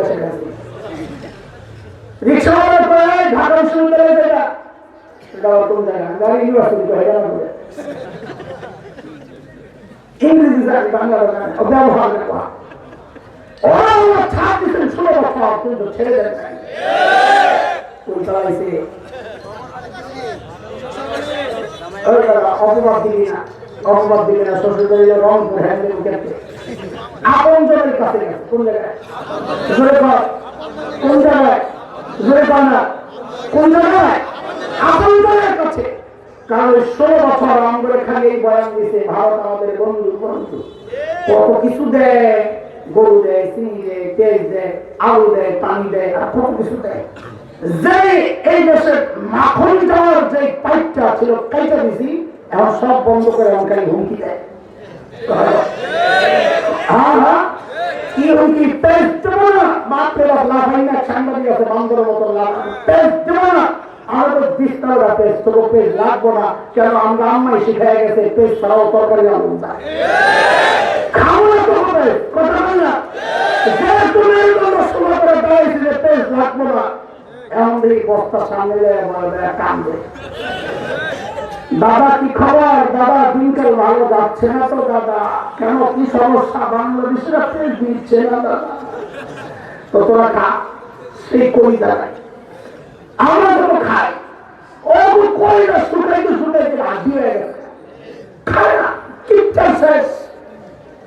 বসে গেছে রিক্সাওয়ালা করে ঢাকা বিশ্ববিদ্যালয়ে জায়গা এটা কোন জায়গা গাড়ি ইউনিভার্সিটি হয়ে গেল ইংরেজি জানি বাংলা করা অপবাদ দিবি না অপবাদ দিবি না শ্বশুর বাড়িতে রংপুর হ্যান্ডেল আপন জনের কাছে কোন জায়গায়? কোন জায়গায়? না। কোন জায়গায়? আপন জনের কাছে। কারণ ষোলো বছর এই বয়ান ভারত আমাদের বন্ধু বন্ধু। কত কিছু দেয়, গরু দেয়, চিনি দেয়, তেল দেয়, আলু দেয়, পানি দেয়, আর কত কিছু দেয়। যে এই দেশের মাখন যে পাইপটা ছিল, কাইটা দিছি, এখন সব বন্ধ করে খালি হুমকি দেয়। কি হুমকি পেজ দেবো না বাপ লাফাই না, সাংবাদিক আছে, বান্দরের মতো লাফ পেজ দেবো না আমরা তো বিস্তার পেজ তবু পেজ লাগবো না। কেন আমরা আম্মাই শিখাই গেছে পেজ ছাড়াও তরকারি যায় খাব না তো হবে, কথা বল না। যে তুমি কান্দে। দাদা, কি খবর? দাদা, দিনকাল ভালো যাচ্ছে না তো, দাদা? কেন, কি সমস্যা? বাংলাদেশের আপনি দিচ্ছে না, দাদা। তো তোরা খা, সেই কই দাঁড়ায় আমরা যখন খাই, ও কই না, শুকাইতে শুকাইতে হাড্ডি হয়ে গেছে। খায় না কিচ্ছা শেষ।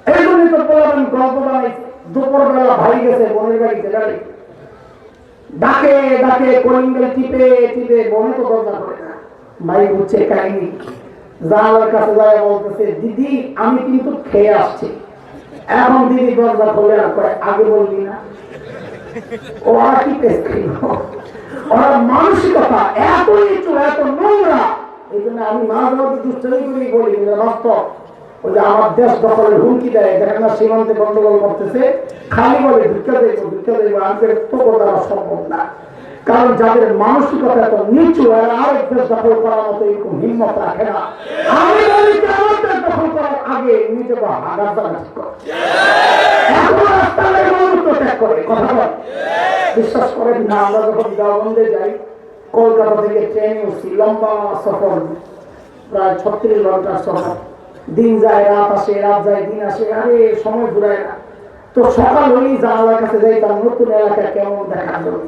এই তো বললাম গল্প বানাইছে। দুপুরবেলা ভাই গেছে, বোনের বাড়িতে ডাকে ডাকে কলিঙ্গেল টিপে টিপে মনে তো দরজা ভাই বুঝছে কাহিনী। জানালার কাছে যায় বলতেছে, দিদি, আমি কিন্তু খেয়ে আসছি। এখন দিদি দরজা খোলে আর কয়, আগে বলবি না। ওরা কি ওরা মানসিকতা এত এত নোংরা। এই জন্য আমি মাঝে দুষ্টামি করি বলি ওই যে আমার দেশ দখলের হুমকি দেয়, দেখেন না, সীমান্তে গন্ডগোল করতেছে। খালি বলে, ভিক্ষা দেবো ভিক্ষা দেবো আমাদের তো করা সম্ভব না। কারণ যাদের মানসিকতা এত নিচু আর আরেক দখল করার মতো এরকম হিম্মত রাখে না। আমি বলি দখল করার আগে কলকাতা থেকে লম্বা প্রায় ছত্রিশ দিন যায় আসে যায় আসে, আরে সময় ঘুরায় না। তো সকাল হলেই জানালার কাছে যাই তার নতুন এলাকা কেমন দেখা যাবে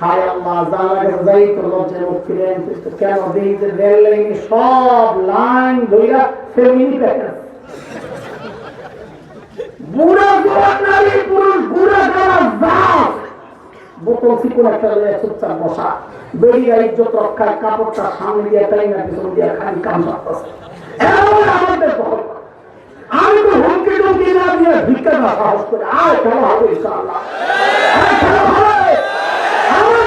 হায় আল্লাহ জানালার কাছে যাই তো লজ্জায় মুখ ফিরে কেন দেখি যে রেল লাইনে সব লাইন ধইরা ফেমিনি প্যাকেজ বুড়া জোয়ান নারী, পুরুষ, বুড়া যারা জাত। বোতল চিকুন একটা লইয়া চুপচাপ বসা। বেরিয়ে ইজ্জত রক্ষার কাপড়টা সামনে দিয়ে তাই না, পিছন দিয়ে খালি কাম করতেছে এমন আমাদের দখল আমি তো হুমকি টুমকি না দিয়ে ভিক্ষা না সাহস করে। আর খেলা হবে ইনশাআল্লাহ। আর খেলা হবে।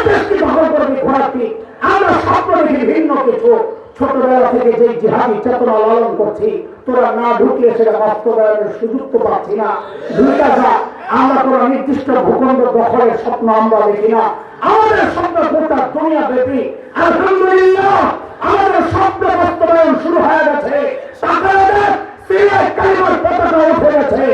দেশকে দখল করবে ঘোরাটি আমরা স্বপ্ন দেখি ভিন্ন কিছু। ছোটবেলা থেকে যে জিহাদি চেতনা লালন করছি, তোরা না ঢুকলে সেটা বাস্তবায়নের সুযোগ তো পাচ্ছি না। ঢুকা যা, আমরা কোনো নির্দিষ্ট ভূখণ্ড দখলের স্বপ্ন আমরা দেখি না। আমাদের স্বপ্ন গোটা দুনিয়া ব্যাপী। আলহামদুলিল্লাহ, আমাদের স্বপ্ন বাস্তবায়ন শুরু হয়ে গেছে। সিরিয়ার কালিমার পতাকা উঠে গেছে।